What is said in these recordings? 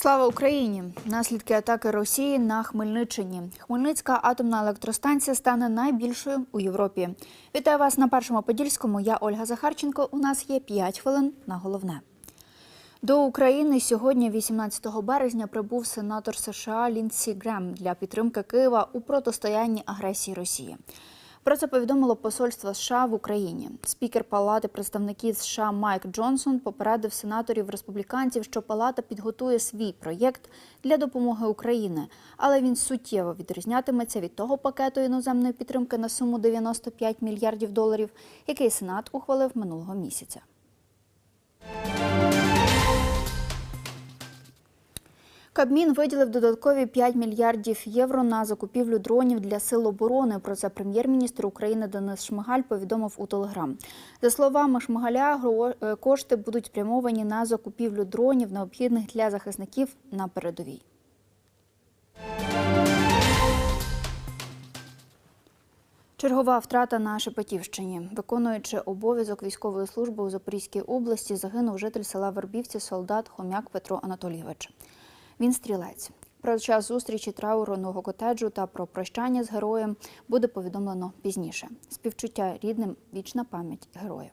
Слава Україні! Наслідки атаки Росії на Хмельниччині. Хмельницька атомна електростанція стане найбільшою у Європі. Вітаю вас на першому подільському. Я Ольга Захарченко. У нас є 5 хвилин на головне. До України сьогодні, 18 березня, прибув сенатор США Лінсі Грем для підтримки Києва у протистоянні агресії Росії. Про це повідомило посольство США в Україні. Спікер Палати представників США Майк Джонсон попередив сенаторів республіканців, що палата підготує свій проєкт для допомоги Україні, але він суттєво відрізнятиметься від того пакету іноземної підтримки на суму 95 мільярдів доларів, який Сенат ухвалив минулого місяця. Кабмін виділив додаткові 5 мільярдів євро на закупівлю дронів для сил оборони. Про це прем'єр-міністр України Денис Шмигаль повідомив у Телеграм. За словами Шмигаля, е, кошти будуть спрямовані на закупівлю дронів, необхідних для захисників на передовій. Чергова втрата на Шепетівщині. Виконуючи обов'язок військової служби у Запорізькій області, загинув житель села Вербівці, солдат Хом'як Петро Анатолійович. Він стрілець. Про час зустрічі траурного котеджу та про прощання з героєм буде повідомлено пізніше. Співчуття рідним вічна пам'ять героя.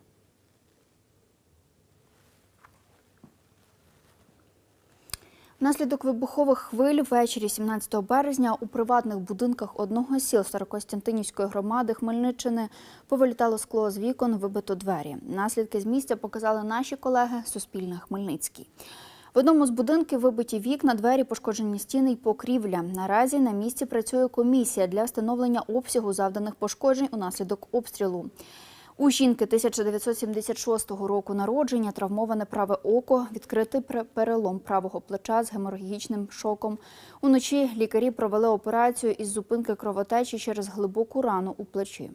Внаслідок вибухових хвиль ввечері 17 березня у приватних будинках одного з сіл Старокостянтинівської громади Хмельниччини повилітало скло з вікон, вибито двері. Наслідки з місця показали наші колеги Суспільне Хмельницький. В одному з будинків вибиті вікна, двері, пошкоджені стіни й покрівля. Наразі на місці працює комісія для встановлення обсягу завданих пошкоджень унаслідок обстрілу. У жінки 1976 року народження травмоване праве око, відкритий перелом правого плеча з геморагічним шоком. Уночі лікарі провели операцію із зупинки кровотечі через глибоку рану у плечі.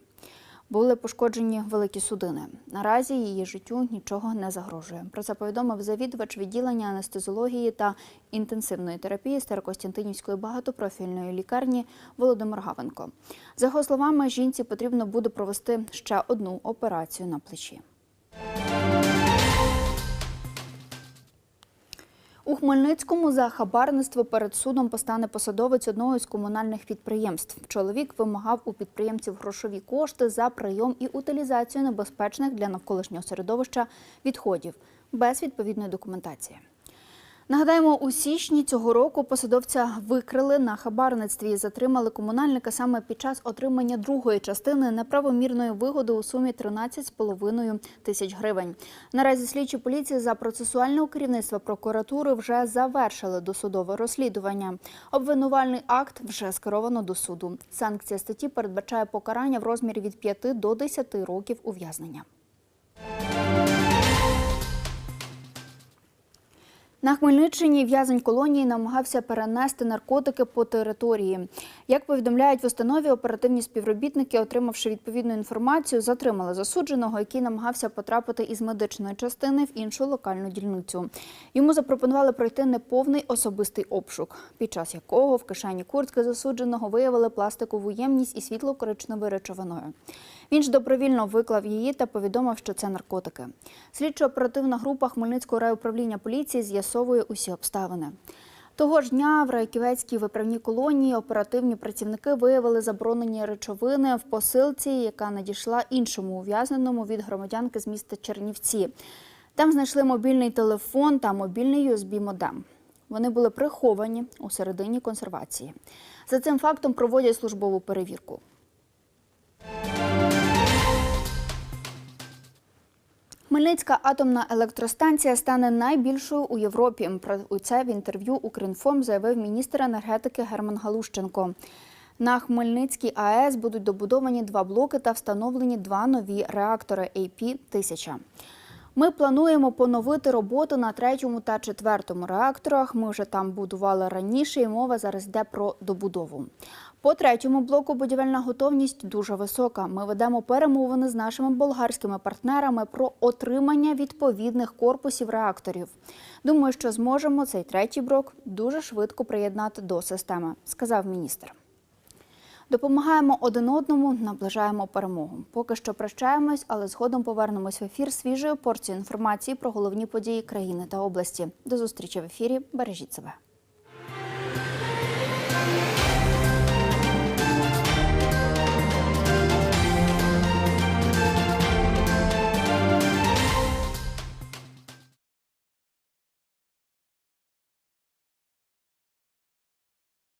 Були пошкоджені великі судини. Наразі її життю нічого не загрожує. Про це повідомив завідувач відділення анестезіології та інтенсивної терапії Старокостянтинівської багатопрофільної лікарні Володимир Гавенко. За його словами, жінці потрібно буде провести ще одну операцію на плечі. У Хмельницькому за хабарництво перед судом постане посадовець одного із комунальних підприємств. Чоловік вимагав у підприємців грошові кошти за прийом і утилізацію небезпечних для навколишнього середовища відходів без відповідної документації. Нагадаємо, у січні цього року посадовця викрили на хабарництві. і Затримали комунальника саме під час отримання другої частини неправомірної вигоди у сумі 13,5 тисяч гривень. Наразі слідчі поліції за процесуального керівництва прокуратури вже завершили досудове розслідування. Обвинувальний акт вже скеровано до суду. Санкція статті передбачає покарання в розмірі від 5 до 10 років ув'язнення. На Хмельниччині в'язень колонії намагався перенести наркотики по території. Як повідомляють в установі, оперативні співробітники, отримавши відповідну інформацію, затримали засудженого, який намагався потрапити із медичної частини в іншу локальну дільницю. Йому запропонували пройти неповний особистий обшук, під час якого в кишені куртки засудженого виявили пластикову ємність із світло-коричневою речовиною. Він ж добровільно виклав її та повідомив, що це наркотики. Слідчо-оперативна група Хмельницького райуправління поліції з'ясовує усі обставини. Того ж дня в Райківецькій виправній колонії оперативні працівники виявили заборонені речовини в посилці, яка надійшла іншому ув'язненому від громадянки з міста Чернівці. Там знайшли мобільний телефон та мобільний USB-модем. Вони були приховані у середині консервації. За цим фактом проводять службову перевірку. Хмельницька атомна електростанція стане найбільшою у Європі. Про це в інтерв'ю Укрінформ заявив міністр енергетики Герман Галущенко. На Хмельницькій АЕС будуть добудовані два блоки та встановлені два нові реактори AP-1000. Ми плануємо поновити роботу на третьому та четвертому реакторах. Ми вже там будували раніше, і мова зараз йде про добудову. По третьому блоку будівельна готовність дуже висока. Ми ведемо перемовини з нашими болгарськими партнерами про отримання відповідних корпусів реакторів. Думаю, що зможемо цей третій блок дуже швидко приєднати до системи, сказав міністр. Допомагаємо один одному, наближаємо перемогу. Поки що прощаємось, але згодом повернемось в ефір свіжою порцією інформації про головні події країни та області. До зустрічі в ефірі. Бережіть себе.